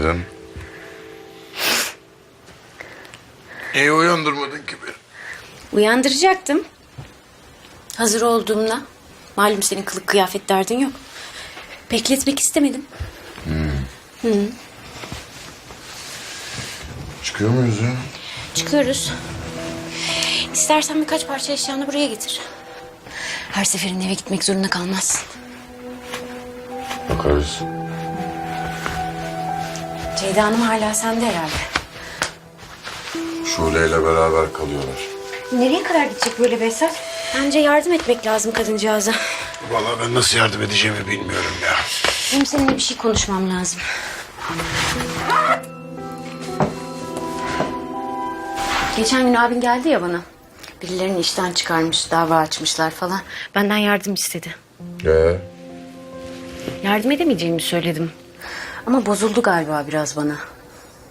Günaydın. Niye uyandırmadın ki beni? Uyandıracaktım. Hazır olduğumda. Malum senin kılık kıyafet derdin yok. Bekletmek istemedim. Çıkıyor muyuz ya? Çıkıyoruz. İstersen birkaç parça eşyanı buraya getir. Her seferinde eve gitmek zorunda kalmazsın. Bakarız. Ceyda Hanım hala sende herhalde. Şule ile beraber kalıyorlar. Nereye kadar gidecek böyle Behzat? Bence yardım etmek lazım kadıncağıza. Vallahi ben nasıl yardım edeceğimi bilmiyorum ya. Benim seninle bir şey konuşmam lazım. Geçen gün abin geldi ya bana. Birilerini işten çıkarmış, dava açmışlar falan. Benden yardım istedi. Ee? Yardım edemeyeceğimi söyledim. Ama bozuldu galiba biraz bana.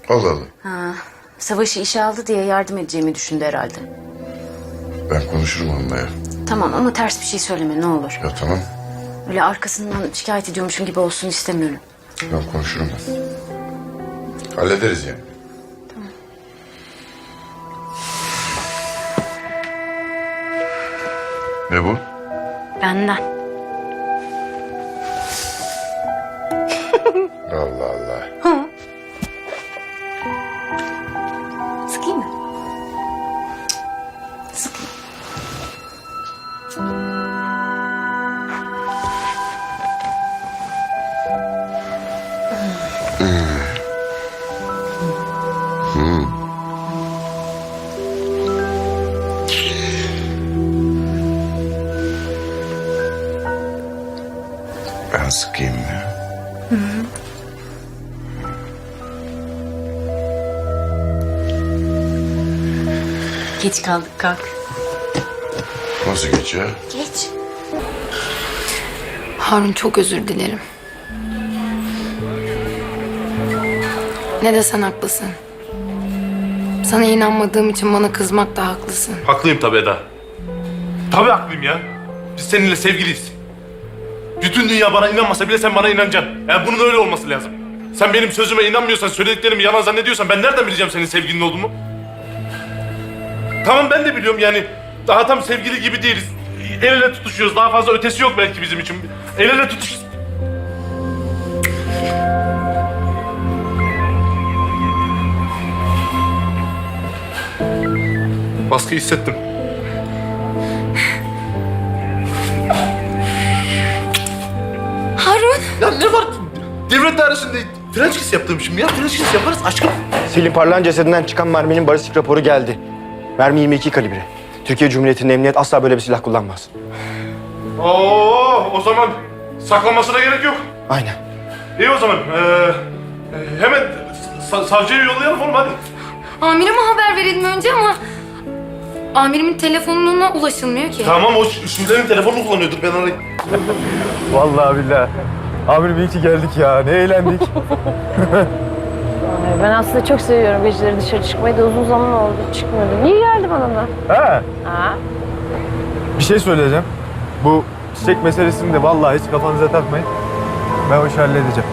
Allah Allah. Ha, savaşı işe aldı diye yardım edeceğimi düşündü herhalde. Ben konuşurum onunla ya. Tamam ama ters bir şey söyleme ne olur. Ya tamam. Öyle arkasından şikayet ediyormuşum gibi olsun istemiyorum. Ben konuşurum ben. Hallederiz yani. Ne bu? Benden. Allah Allah. Sıkayım Geç kaldık kalk. Nasıl geçiyor? Geç. Harun çok özür dilerim. Ne desen haklısın. Sana inanmadığım için bana kızmakta haklısın. Haklıyım tabii Eda. Tabii haklıyım ya. Biz seninle sevgiliyiz. Bütün dünya bana inanmasa bile sen bana inanacaksın. Yani bunun öyle olması lazım. Sen benim sözüme inanmıyorsan, söylediklerimi yalan zannediyorsan ben nereden bileceğim senin sevgilin olduğumu? Tamam ben de biliyorum yani daha tam sevgili gibi değiliz. El ele tutuşuyoruz. Daha fazla ötesi yok belki bizim için. El ele tutuş... Baskı hissettim. Harun! Ya ne var? Devlet dairesinde French kiss yaptım şimdi ya. French kiss yaparız aşkım. Selim Parlağan cesedinden çıkan merminin balistik raporu geldi. Mermi 22 kalibre. Türkiye Cumhuriyeti'nin emniyet asla böyle bir silah kullanmaz. Oo, o zaman saklamasına gerek yok. Aynen. İyi o zaman. Ee, hemen sa- savcıya yollayalım oğlum hadi. Amirime haber verelim önce ama... Amirimin telefonuna ulaşılmıyor ki. Tamam o Şule'nin telefonunu kullanıyordur ben arayayım. Vallahi billahi. Amirim iyi ki geldik ya. Ne eğlendik. Ben aslında çok seviyorum geceleri dışarı çıkmayı da uzun zaman oldu çıkmıyordum. İyi geldi bana da. Ha, Ha? bir şey söyleyeceğim. Bu çiçek meselesini de vallahi hiç kafanıza takmayın. Ben o işi halledeceğim.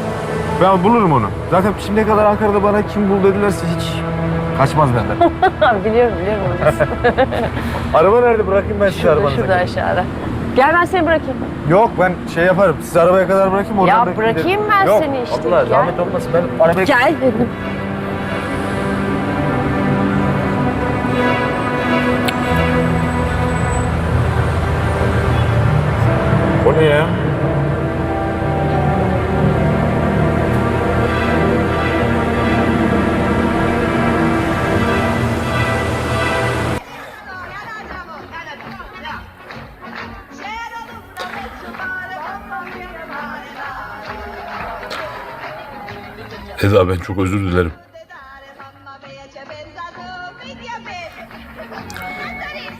Ben bulurum onu. Zaten şimdiye kadar Ankara'da bana kim bul dedilerse hiç kaçmaz benden. biliyorum biliyorum. Araba nerede? Bırakayım ben sizi Şurada arabanıza. şurada aşağıda. Gel ben seni bırakayım. Yok ben şey yaparım. Sizi arabaya kadar bırakayım oradan Ya da bırakayım giderim. ben Yok, seni işte, Abla gel. zahmet olmasın. Ben arabaya... Gel dedim. O ne ya? Eda ben çok özür dilerim.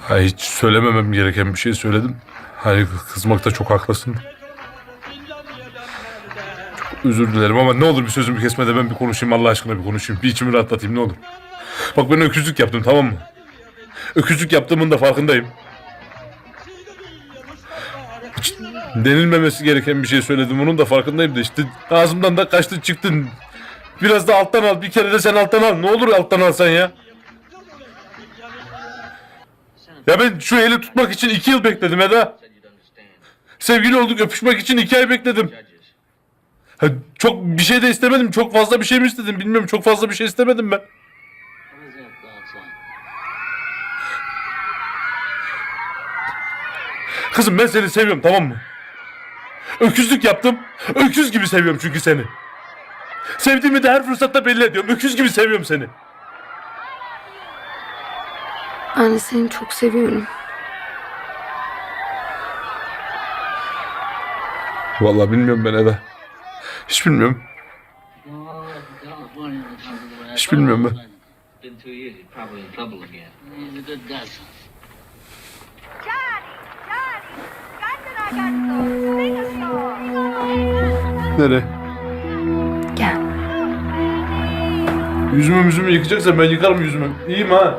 Ha, hiç söylememem gereken bir şey söyledim. Hani kızmakta çok haklısın. Çok özür dilerim ama ne olur bir sözümü kesme de ben bir konuşayım Allah aşkına bir konuşayım. Bir içimi rahatlatayım ne olur. Bak ben öküzlük yaptım tamam mı? Öküzlük yaptığımın da farkındayım. Hiç denilmemesi gereken bir şey söyledim onun da farkındayım da işte ağzımdan da kaçtı çıktı. Biraz da alttan al. Bir kere de sen alttan al. Ne olur alttan alsan ya. Ya ben şu eli tutmak için iki yıl bekledim Eda. Sevgili olduk öpüşmek için iki ay bekledim. Ha, çok bir şey de istemedim. Çok fazla bir şey mi istedim bilmiyorum. Çok fazla bir şey istemedim ben. Kızım ben seni seviyorum tamam mı? Öküzlük yaptım. Öküz gibi seviyorum çünkü seni. Sevdiğimi de her fırsatta belli ediyorum. Öküz gibi seviyorum seni. Ben de seni çok seviyorum. Vallahi bilmiyorum ben Eda. Hiç bilmiyorum. Hiç bilmiyorum ben. Been Yüzümü yüzümü yıkayacaksan ben yıkarım yüzümü. İyiyim ha.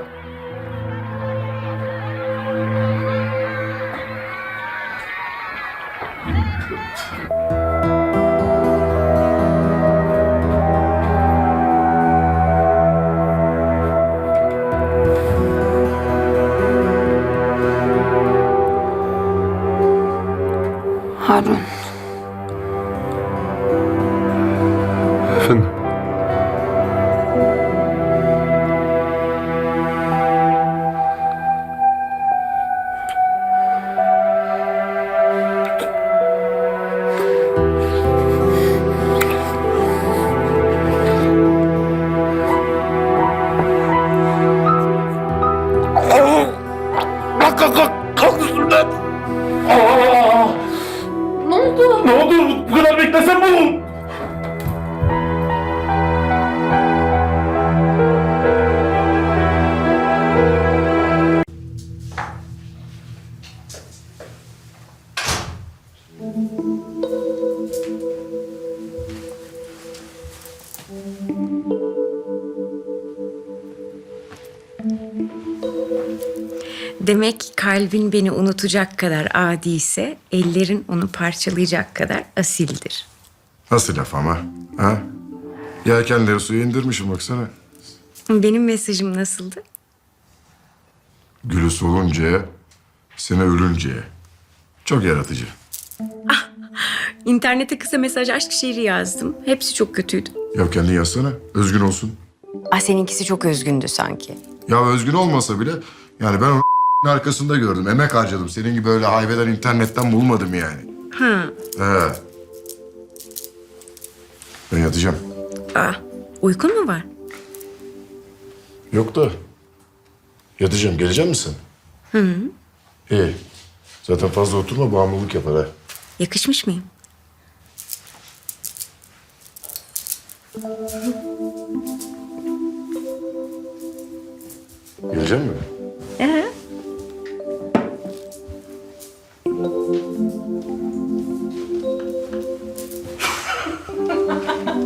Demek kalbin beni unutacak kadar adiyse ellerin onu parçalayacak kadar asildir. Nasıl laf ama? Ha? Yelkenleri suya indirmişim baksana. Benim mesajım nasıldı? Gülü soluncaya, seni ölünceye. Çok yaratıcı. İnternete kısa mesaj aşk şiiri yazdım. Hepsi çok kötüydü. Ya kendin yazsana. Özgün olsun. Ah seninkisi çok özgündü sanki. Ya özgün olmasa bile yani ben onu arkasında gördüm. Emek harcadım. Senin gibi öyle hayveden internetten bulmadım yani. Hı. He. Ben yatacağım. Ah uykun mu var? Yok da. Yatacağım. Gelecek misin? Hı hı. İyi. Zaten fazla oturma bağımlılık yapar ha. Yakışmış mıyım? Gelecek mi? Ee, Ha ha ha.